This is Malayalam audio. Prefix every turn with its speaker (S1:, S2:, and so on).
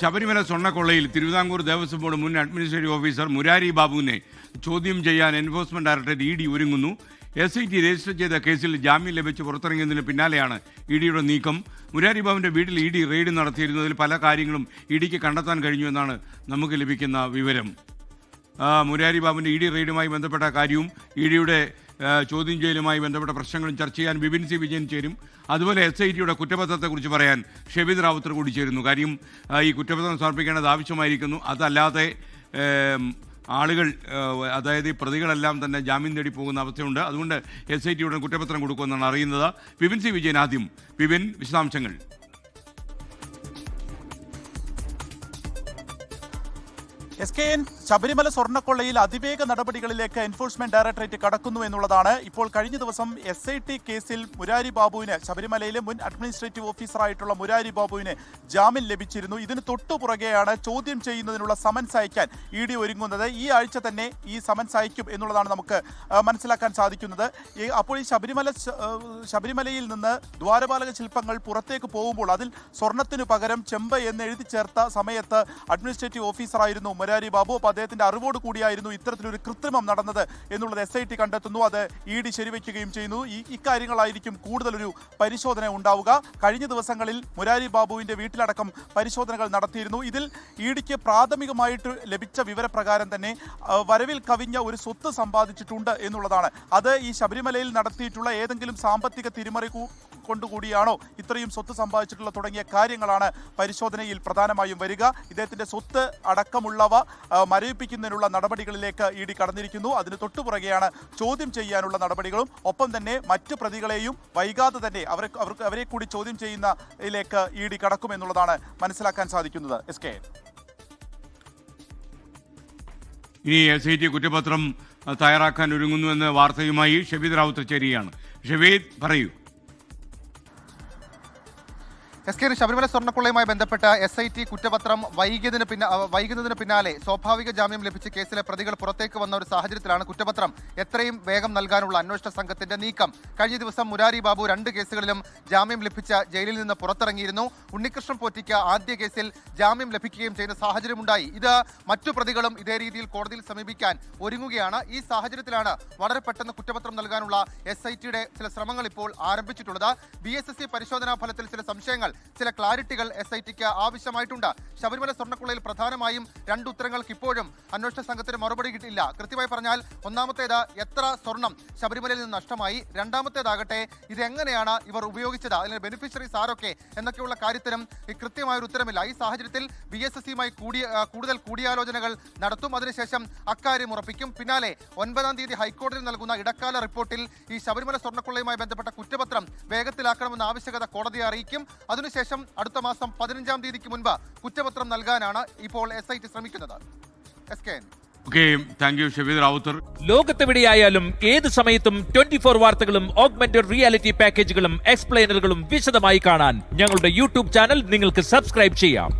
S1: ശബരിമല സ്വർണക്കൊള്ളയിൽ തിരുവിതാംകൂർ ദേവസ്വം ബോർഡ് മുൻ അഡ്മിനിസ്ട്രേറ്റീവ് ഓഫീസർ മുരാരി ബാബുവിനെ ചോദ്യം ചെയ്യാൻ എൻഫോഴ്സ്മെന്റ് ഡയറക്ടറേറ്റ് ഇ ഡി ഒരുങ്ങുന്നു. എസ് ഐ ടി രജിസ്റ്റർ ചെയ്ത കേസിൽ ജാമ്യം ലഭിച്ച് പുറത്തിറങ്ങിയതിന് പിന്നാലെയാണ് ഇ ഡിയുടെ നീക്കം. മുരാരി ബാബുവിന്റെ വീട്ടിൽ ഇ ഡി റെയ്ഡ് നടത്തിയിരുന്നതിൽ പല കാര്യങ്ങളും ഇ ഡിക്ക് കണ്ടെത്താൻ കഴിഞ്ഞു എന്നാണ് നമുക്ക് ലഭിക്കുന്ന വിവരം. മുരാരി ബാബുവിന്റെ ഇ ഡി റെയ്ഡുമായി ബന്ധപ്പെട്ട കാര്യവും ഇ ഡിയുടെ ചോദ്യം ചെയ്യലുമായി ബന്ധപ്പെട്ട പ്രശ്നങ്ങളും ചർച്ച ചെയ്യാൻ ബിപിൻ സി വിജയൻ ചേരും. അതുപോലെ എസ് ഐ ടിയുടെ കുറ്റപത്രത്തെക്കുറിച്ച് പറയാൻ ഷെബിദ് റാവത്തർ കൂടി ചേരുന്നു. കാര്യം ഈ കുറ്റപത്രം സമർപ്പിക്കേണ്ടത് ആവശ്യമായിരിക്കുന്നു. അതല്ലാതെ ആളുകൾ അതായത് ഈ പ്രതികളെല്ലാം തന്നെ ജാമ്യം തേടി പോകുന്ന അവസ്ഥയുണ്ട്. അതുകൊണ്ട് എസ് ഐ ടിയുടെ കുറ്റപത്രം കൊടുക്കുമെന്നാണ് അറിയുന്നത്. വിപിൻ സി വിജയൻ ആദ്യം. വിപിൻ വിശദാംശങ്ങൾ.
S2: എസ് കെ എൻ ശബരിമല സ്വർണക്കൊള്ളയിൽ അതിവേഗ നടപടികളിലേക്ക് എൻഫോഴ്സ്മെന്റ് ഡയറക്ടറേറ്റ് കടക്കുന്നു എന്നുള്ളതാണ്. ഇപ്പോൾ കഴിഞ്ഞ ദിവസം എസ് ഐ ടി കേസിൽ മുരാരി ബാബുവിന് ശബരിമലയിലെ മുൻ അഡ്മിനിസ്ട്രേറ്റീവ് ഓഫീസറായിട്ടുള്ള മുരാരി ബാബുവിന് ജാമ്യം ലഭിച്ചിരുന്നു. ഇതിന് തൊട്ടുപുറകെയാണ് ചോദ്യം ചെയ്യുന്നതിനുള്ള സമൻസ് അയക്കാൻ ഇ ഡി ഒരുങ്ങുന്നത്. ഈ ആഴ്ച തന്നെ ഈ സമൻസ് അയക്കും എന്നുള്ളതാണ് നമുക്ക് മനസ്സിലാക്കാൻ സാധിക്കുന്നത്. അപ്പോൾ ഈ ശബരിമല ശബരിമലയിൽ നിന്ന് ദ്വാരപാലക ശില്പങ്ങൾ പുറത്തേക്ക് പോകുമ്പോൾ അതിൽ സ്വർണത്തിനു പകരം ചെമ്പ എന്ന് എഴുതി ചേർത്ത സമയത്ത് അഡ്മിനിസ്ട്രേറ്റീവ് ഓഫീസറായിരുന്നു മുരാരി ബാബു. അപ്പോൾ അദ്ദേഹത്തിന്റെ അറിവോട് കൂടിയായിരുന്നു ഇത്തരത്തിലൊരു കൃത്രിമം നടന്നത് എന്നുള്ളത് എസ് ഐ ടി കണ്ടെത്തുന്നു. അത് ഇ ഡി ശരിവയ്ക്കുകയും ചെയ്യുന്നു. ഈ ഇക്കാര്യങ്ങളായിരിക്കും കൂടുതലൊരു പരിശോധന ഉണ്ടാവുക. കഴിഞ്ഞ ദിവസങ്ങളിൽ മുരാരി ബാബുവിന്റെ വീട്ടിലടക്കം പരിശോധനകൾ നടത്തിയിരുന്നു. ഇതിൽ ഇ ഡിക്ക് പ്രാഥമികമായിട്ട് ലഭിച്ച വിവരപ്രകാരം തന്നെ വരവിൽ കവിഞ്ഞ ഒരു സ്വത്ത് സമ്പാദിച്ചിട്ടുണ്ട് എന്നുള്ളതാണ്. അത് ഈ ശബരിമലയിൽ നടത്തിയിട്ടുള്ള ഏതെങ്കിലും സാമ്പത്തിക തിരിമറി കൊണ്ടുകൂടിയാണോ? ഇത്രയും സ്വത്ത് സമ്പാദിച്ചിട്ടുള്ള തുടങ്ങിയ കാര്യങ്ങളാണ് പരിശോധനയിൽ പ്രധാനമായും വരിക. ഇദ്ദേഹത്തിന്റെ സ്വത്ത് അടക്കമുള്ളവ മരവിപ്പിക്കുന്നതിനുള്ള നടപടികളിലേക്ക് ഇ ഡി കടന്നിരിക്കുന്നു. അതിന് തൊട്ടുപുറകെയാണ് ചോദ്യം ചെയ്യാനുള്ള നടപടികളും. ഒപ്പം തന്നെ മറ്റു പ്രതികളെയും വൈകാതെ തന്നെ അവരെ അവർക്ക് അവരെ കൂടി ചോദ്യം ചെയ്യുന്നതിലേക്ക് ഇ ഡി കടക്കുമെന്നുള്ളതാണ് മനസ്സിലാക്കാൻ സാധിക്കുന്നത്. S K.
S1: ഇനി എസ് ഐ ടി കുറ്റപത്രം തയ്യാറാക്കാൻ ഒരുങ്ങുന്നുവെന്ന വാർത്തയുമായി ഷബീദ് റാവുത്തർ ചേരുകയാണ് ഷബീദ് പറയൂ.
S3: എസ് കെ ശബരിമല സ്വർണക്കൊള്ളയുമായി ബന്ധപ്പെട്ട എസ് ഐ ടി കുറ്റപത്രം വൈകിയതിന് പിന്ന വൈകുന്നതിന് പിന്നാലെ സ്വാഭാവിക ജാമ്യം ലഭിച്ച കേസിലെ പ്രതികൾ പുറത്തേക്ക് വന്ന ഒരു സാഹചര്യത്തിലാണ് കുറ്റപത്രം. എത്രയും വേഗം നൽകാനുള്ള അന്വേഷണ സംഘത്തിന്റെ നീക്കം. കഴിഞ്ഞ ദിവസം മുരാരി ബാബു രണ്ട് കേസുകളിലും ജാമ്യം ലഭിച്ച ജയിലിൽ നിന്ന് പുറത്തിറങ്ങിയിരുന്നു. ഉണ്ണികൃഷ്ണൻ പോറ്റിക്ക് ആദ്യ കേസിൽ ജാമ്യം ലഭിക്കുകയും ചെയ്യുന്ന സാഹചര്യമുണ്ടായി. ഇത് മറ്റു പ്രതികളും ഇതേ രീതിയിൽ കോടതിയിൽ സമീപിക്കാൻ ഒരുങ്ങുകയാണ്. ഈ സാഹചര്യത്തിലാണ് വളരെ പെട്ടെന്ന് കുറ്റപത്രം നൽകാനുള്ള എസ് ഐ ടിയുടെ ചില ശ്രമങ്ങൾ ഇപ്പോൾ ആരംഭിച്ചിട്ടുള്ളത്. ബി എസ് എസ് സി പരിശോധനാ ഫലത്തിൽ ചില സംശയങ്ങൾ ചില ക്ലാരിറ്റികൾ എസ് ഐ ടിക്ക് ആവശ്യമായിട്ടുണ്ട്. ശബരിമല സ്വർണക്കുള്ളയിൽ പ്രധാനമായും രണ്ട് ഉത്തരങ്ങൾക്ക് ഇപ്പോഴും അന്വേഷണ സംഘത്തിന് മറുപടി കിട്ടില്ല കൃത്യമായി പറഞ്ഞാൽ ഒന്നാമത്തേത് എത്ര സ്വർണം ശബരിമലയിൽ നിന്ന് നഷ്ടമായി രണ്ടാമത്തേതാകട്ടെ ഇതെങ്ങനെയാണ് ഇവർ ഉപയോഗിച്ചത് അതിന് ബെനിഫിഷ്യറീസ് ആരൊക്കെ എന്നൊക്കെയുള്ള കാര്യത്തിനും കൃത്യമായ ഒരു ഉത്തരമില്ല. ഈ സാഹചര്യത്തിൽ ബി എസ് എസ് സിയുമായി കൂടുതൽ കൂടിയാലോചനകൾ നടത്തും. അതിനുശേഷം അക്കാര്യം ഉറപ്പിക്കും. പിന്നാലെ ഒൻപതാം തീയതി ഹൈക്കോടതിയിൽ നൽകുന്ന ഇടക്കാല റിപ്പോർട്ടിൽ ഈ ശബരിമല സ്വർണക്കൊള്ളയുമായി ബന്ധപ്പെട്ട കുറ്റപത്രം വേഗത്തിലാക്കണമെന്ന ആവശ്യകത കോടതിയെ അറിയിക്കും. അതിനുശേഷം അടുത്ത മാസം പതിനഞ്ചാം തീയതിക്ക് മുൻപ് കുറ്റപത്രം നൽകാനാണ് ഇപ്പോൾ എസ് ഐ ടി ശ്രമിക്കുന്നത്. എസ് കെ എൻ
S4: ലോകത്തെവിടെയായാലും ഏത് സമയത്തും ട്വന്റി ഫോർ വാർത്തകളും ഓഗ്മെന്റഡ് റിയാലിറ്റി പാക്കേജുകളും എക്സ്പ്ലെയിനറുകളും വിശദമായി കാണാൻ ഞങ്ങളുടെ യൂട്യൂബ് ചാനൽ നിങ്ങൾക്ക് സബ്സ്ക്രൈബ് ചെയ്യാം.